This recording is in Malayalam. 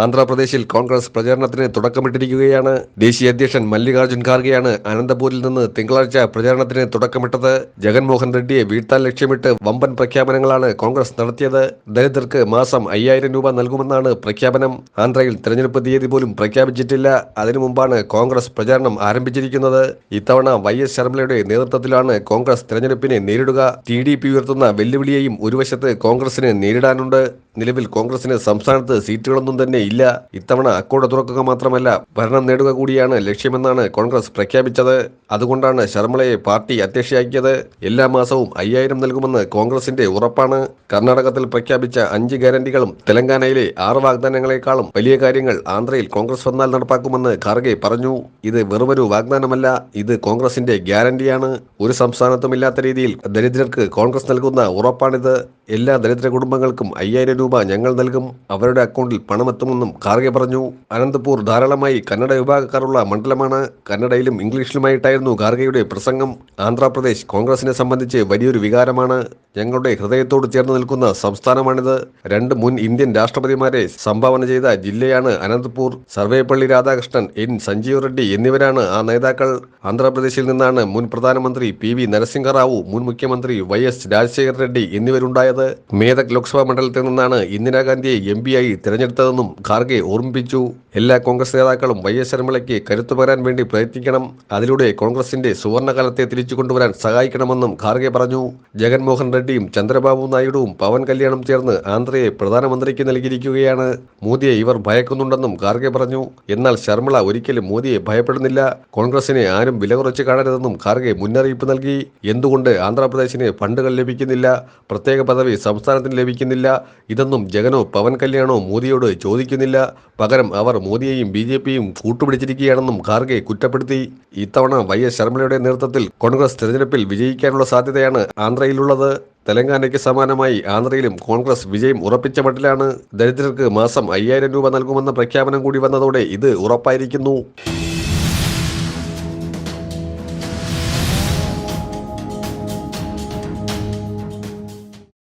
ആന്ധ്രാപ്രദേശിൽ കോൺഗ്രസ് പ്രചാരണത്തിന് തുടക്കമിട്ടിരിക്കുകയാണ്. ദേശീയ അധ്യക്ഷൻ മല്ലികാർജുൻ ഖാർഗെയാണ് അനന്തപൂരിൽ നിന്ന് തിങ്കളാഴ്ച പ്രചാരണത്തിന് തുടക്കമിട്ടത്. ജഗൻമോഹൻ റെഡ്ഡിയെ വീഴ്ത്താൻ ലക്ഷ്യമിട്ട് വമ്പൻ പ്രഖ്യാപനങ്ങളാണ് കോൺഗ്രസ് നടത്തിയത്. ദരിദ്രർക്ക് മാസം അയ്യായിരം രൂപ നൽകുമെന്നാണ് പ്രഖ്യാപനം. ആന്ധ്രയിൽ തെരഞ്ഞെടുപ്പ് തീയതി പോലും പ്രഖ്യാപിച്ചിട്ടില്ല. അതിനു മുമ്പാണ് കോൺഗ്രസ് പ്രചാരണം ആരംഭിച്ചിരിക്കുന്നത്. ഇത്തവണ വൈ എസ് ശർമ്മയുടെ നേതൃത്വത്തിലാണ് കോൺഗ്രസ് തെരഞ്ഞെടുപ്പിനെ നേരിടുക. ടി ഡി പി ഉയർത്തുന്ന വെല്ലുവിളിയെയും ഒരു വശത്ത് കോൺഗ്രസിന് നേരിടാനുണ്ട്. നിലവിൽ കോൺഗ്രസിന് സംസ്ഥാനത്ത് സീറ്റുകളൊന്നും തന്നെ ഇല്ല. ഇത്തവണ അക്കോട് തുറക്കുക മാത്രമല്ല ഭരണം നേടുക കൂടിയാണ് ലക്ഷ്യമെന്നാണ് കോൺഗ്രസ് പ്രഖ്യാപിച്ചത്. അതുകൊണ്ടാണ് ശർമ്മളയെ പാർട്ടി അധ്യക്ഷയാക്കിയത്. എല്ലാ മാസവും അയ്യായിരം നൽകുമെന്ന് കോൺഗ്രസിന്റെ ഉറപ്പാണ്. കർണാടകത്തിൽ പ്രഖ്യാപിച്ച അഞ്ച് ഗ്യാരണ്ടികളും തെലങ്കാനയിലെ ആറ് വാഗ്ദാനങ്ങളെക്കാളും വലിയ കാര്യങ്ങൾ ആന്ധ്രയിൽ കോൺഗ്രസ് വന്നാൽ നടപ്പാക്കുമെന്ന് ഖാർഗെ പറഞ്ഞു. ഇത് വെറുമൊരു വാഗ്ദാനമല്ല ഇത് കോൺഗ്രസിന്റെ ഗ്യാരണ്ടിയാണ്. ഒരു സംസ്ഥാനത്തുമില്ലാത്ത രീതിയിൽ ദരിദ്രർക്ക് കോൺഗ്രസ് നൽകുന്ന ഉറപ്പാണിത്. എല്ലാ ദരിദ്ര കുടുംബങ്ങൾക്കും അയ്യായിരം രൂപ ഞങ്ങൾ നൽകും. അവരുടെ അക്കൗണ്ടിൽ പണമെത്തുമെന്നും ഖാർഗെ പറഞ്ഞു. അനന്തപൂർ ധാരാളമായി കന്നഡ വിഭാഗക്കാരുള്ള മണ്ഡലമാണ്. കന്നഡയിലും ഇംഗ്ലീഷിലുമായിട്ടായിരുന്നു ഖാർഗെയുടെ പ്രസംഗം. ആന്ധ്രാപ്രദേശ് കോൺഗ്രസിനെ സംബന്ധിച്ച് വലിയൊരു വികാരമാണ്. ഞങ്ങളുടെ ഹൃദയത്തോട് ചേർന്ന് നിൽക്കുന്ന സംസ്ഥാനമാണിത്. രണ്ട് മുൻ ഇന്ത്യൻ രാഷ്ട്രപതിമാരെ സംഭാവന ചെയ്ത ജില്ലയാണ് അനന്തപൂർ. സർവേപ്പള്ളി രാധാകൃഷ്ണൻ എൻ. സഞ്ജീവ് റെഡ്ഡി എന്നിവരാണ് ആ നേതാക്കൾ. ആന്ധ്രാപ്രദേശിൽ നിന്നാണ് മുൻ പ്രധാനമന്ത്രി പി വി നരസിംഹറാവു മുൻ മുഖ്യമന്ത്രി വൈ എസ് രാജശേഖർ റെഡ്ഡി എന്നിവരുണ്ടായത്. മേദക് ലോക്സഭാ മണ്ഡലത്തിൽ നിന്നാണ് ഇന്ദിരാഗാന്ധിയെ എം ആയി തിരഞ്ഞെടുത്തതെന്നും ഖാർഗെ ഓർമ്മിപ്പിച്ചു. എല്ലാ കോൺഗ്രസ് നേതാക്കളും വൈ എസ് ശർമ്മളയ്ക്ക് കരുത്തു പകരാൻ വേണ്ടി പ്രയത്നിക്കണം. അതിലൂടെ കോൺഗ്രസിന്റെ സുവർണകാലത്തെ തിരിച്ചു കൊണ്ടുവരാൻ സഹായിക്കണമെന്നും ഖാർഗെ പറഞ്ഞു. ജഗൻമോഹൻ റെഡ്ഡിയും ചന്ദ്രബാബു നായിഡുവും പവൻ കല്യാണം ചേർന്ന് ആന്ധ്രയെ പ്രധാനമന്ത്രിക്ക് നൽകിയിരിക്കുകയാണ്. മോദിയെ ഇവർ ഭയക്കുന്നുണ്ടെന്നും ഖാർഗെ പറഞ്ഞു. എന്നാൽ ശർമ്മള ഒരിക്കലും മോദിയെ ഭയപ്പെടുന്നില്ല. കോൺഗ്രസിനെ ആരും വില കുറച്ച് കാണരുതെന്നും ഖാർഗെ മുന്നറിയിപ്പ് നൽകി. എന്തുകൊണ്ട് ആന്ധ്രാപ്രദേശിന് ഫണ്ടുകൾ ലഭിക്കുന്നില്ല? പ്രത്യേക പദവി സംസ്ഥാനത്തിന് ലഭിക്കുന്നില്ല. ഇതൊന്നും ജഗനോ പവൻ കല്യാണോ മോദിയോട് ചോദിക്കുന്നില്ല. പകരം അവർ മോദിയെയും ബി ജെ പിയും കൂട്ടുപിടിച്ചിരിക്കുകയാണെന്നും ഖാർഗെ കുറ്റപ്പെടുത്തി. ഇത്തവണ വൈ എസ് ശർമ്മളയുടെ നേതൃത്വത്തിൽ കോൺഗ്രസ് തെരഞ്ഞെടുപ്പിൽ വിജയിക്കാനുള്ള സാധ്യതയാണ് ആന്ധ്രയിലുള്ളത്. തെലങ്കാനയ്ക്ക് സമാനമായി ആന്ധ്രയിലും കോൺഗ്രസ് വിജയം ഉറപ്പിച്ച മട്ടിലാണ് ദരിദ്രർക്ക് മാസം അയ്യായിരം രൂപ നൽകുമെന്ന പ്രഖ്യാപനം കൂടി വന്നതോടെ ഇത് ഉറപ്പായിരിക്കുന്നു.